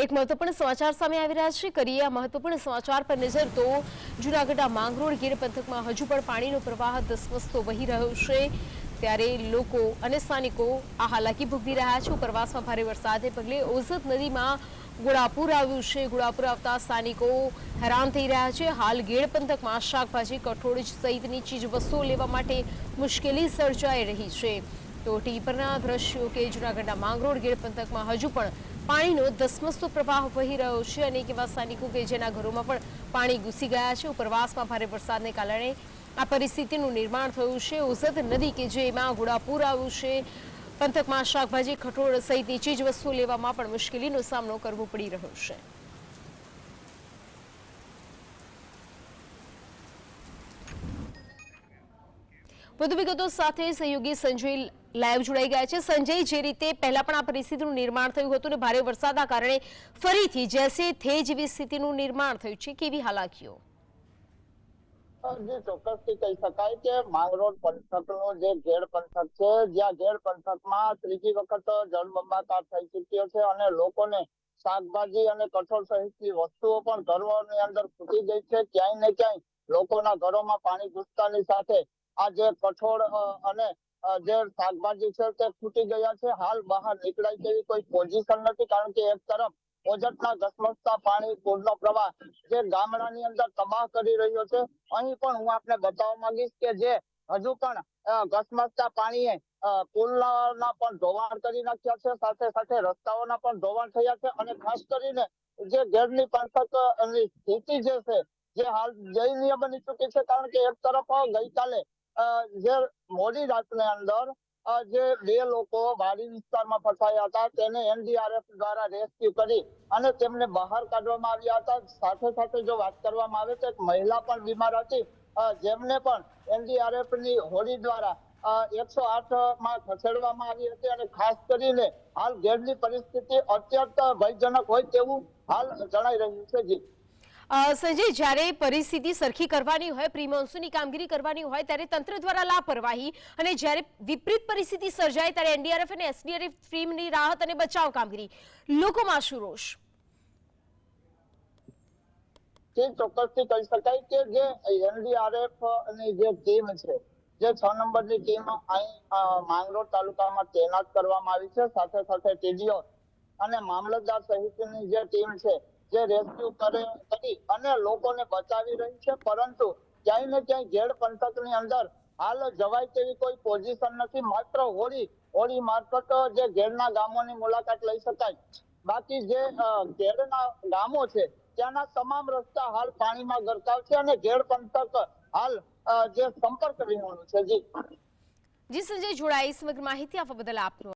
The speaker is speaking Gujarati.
એક મહત્વપૂર્ણ સમાચાર સામે આવી રહ્યા છે. કરીએ આ મહત્વપૂર્ણ સમાચાર પર નજર તો જૂનાગઢના માંગરોળ ગીર પંથકમાં હજુ પણ પાણીનો પ્રવાહ ધસમસતો વહી રહ્યો છે. ત્યારે લોકો અને સ્થાનિકો આ હાલાકી ભોગવી રહ્યા છે. ઉપરવાસમાં ભારે વરસાદને પગલે ઓઝત નદીમાં ગોળાપુર આવ્યું છે. ગોળાપુર આવતા સ્થાનિકો હેરાન થઈ રહ્યા છે. હાલ ગેડ પંથકમાં શાકભાજી, કઠોળ સહિતની ચીજ વસ્તુઓ લેવા માટે મુશ્કેલી સર્જાઈ રહી છે. તો ટીપરના પરના દ્રશ્યો કે જૂનાગઢના માંગરોળ ગેડ પંથકમાં હજુ પણ પાણીનો ધસમસતો પ્રવાહ વહી રહ્યો છે. અનેક એવા સ્થાનિકો કે જેના ઘરોમાં પણ પાણી ઘૂસી ગયા છે. ઉપરવાસમાં ભારે વરસાદને કારણે આ પરિસ્થિતિનું નિર્માણ થયું છે. ઓઝત નદી કે જેમાં ઘોડાપુર આવ્યું છે. પંથકમાં શાકભાજી કઠોળ સહિતની ચીજ વસ્તુઓ લેવામાં પણ મુશ્કેલીનો સામનો કરવો પડી રહ્યો છે. વધુ વિગતો સાથે સહયોગી સંજય લાઈવ જોડાઈ ગયા છે. સંજય, જે રીતે પહેલા પણ આ પરિસ્થિતિનું નિર્માણ થયું હતું અને ભારે વરસાદના કારણે ફરીથી જેસે થે જેવી સ્થિતિનું નિર્માણ થયું છે. કેવી હાલાકીઓ? ત્રીજી વખત જળબંબાકાર થઈ ચૂક્યો છે અને લોકોને શાકભાજી અને કઠોળ સહિતની વસ્તુઓ પણ ઘરોની અંદર ખૂટી ગઈ છે. ક્યાંય ને ક્યાંય લોકોના ઘરોમાં પાણી ઘૂસતાની સાથે આ જે કઠોળ અને જે શાકભાજી છે તે ખૂટી ગયા છે. હાલ બહાર નીકળાય તેવી કોઈ પોઝિશન નથી, કારણ કે એક તરફ ઓજતના ધસમસતા પાણી, પૂરનો પ્રવાહ જે ગામડાની અંદર તબાહ કરી રહ્યો છે. અહીં પણ હું આપને બતાવવા માંગીશ કે જે હજુ પણ ઘસમસતા પાણીએ પુલના પણ ધોવાણ કરી નાખ્યા છે. સાથે સાથે રસ્તાઓના પણ ધોવાણ થયા છે અને ખાસ કરીને જે ઘેરની પંથક સ્થિતિ જે છે, જે હાલ દયનીય બની ચૂકી છે, કારણ કે એક તરફ ગઈકાલે જે મોડી રાતની અંદર જે બે લોકો વાડી વિસ્તારમાં ફસાયા હતા, તેને એનડીઆરએફ દ્વારા રેસ્ક્યુ કરી અને તેમને બહાર કાઢવામાં આવ્યા હતા. સાથે સાથે જો વાત કરવામાં આવે તો એક મહિલા પણ બીમાર હતી. જેમને પણ એનડીઆરએફની હોડી દ્વારા એકસો આઠમાં ખસેડવામાં આવી હતી અને ખાસ કરીને હાલ ઘેરની પરિસ્થિતિ અત્યંત ભયજનક હોય તેવું હાલ જણાઈ રહ્યું છે. જી. સંજય, જ્યારે પરિસ્થિતિ સરખી કરવાની હોય પ્રી મોન્સૂનની કામગીરી કરવાની હોય, ત્યારે તંત્ર દ્વારા લાપરવાહી અને જ્યારે વિપરીત પરિસ્થિતિ સર્જાય, ત્યારે એનડીઆરએફ અને એસડીઆરએફ ટીમની રાહત અને બચાવ કામગીરી. લોકોમાં શું રોષ? તે ચોક્કસથી કહી શકાય કે જે એનડીઆરએફ અને જે ટીમ છે, જે છ નંબરની ટીમ અહીં માંગરોળ તાલુકામાં તૈનાત કરવામાં આવી છે. સાથે સાથે ટીડીઓ અને મામલતદાર સહિતની જે ટીમ છે જે રેસ્ક્યુ કરે કરી અને લોકોને બચાવી રહી છે, પરંતુ ક્યાંય ને ક્યાંય ઘેડ પંથકની અંદર હાલ જવાય તેવી કોઈ પોઝિશન નથી. માત્ર હોળી હોળી મારફત જે ઘેડના ગામોની મુલાકાત લઈ શકાય. બાકી જે ઘેડના ગામો છે, ત્યાંના તમામ રસ્તા હાલ પાણીમાં ગરકાવ છે અને ઘેડ પંથક હાલ જે સંપર્ક વિહોણું છે. જી. જી સંજય જોડાઈ સમગ્ર માહિતી આપવા બદલ આપનો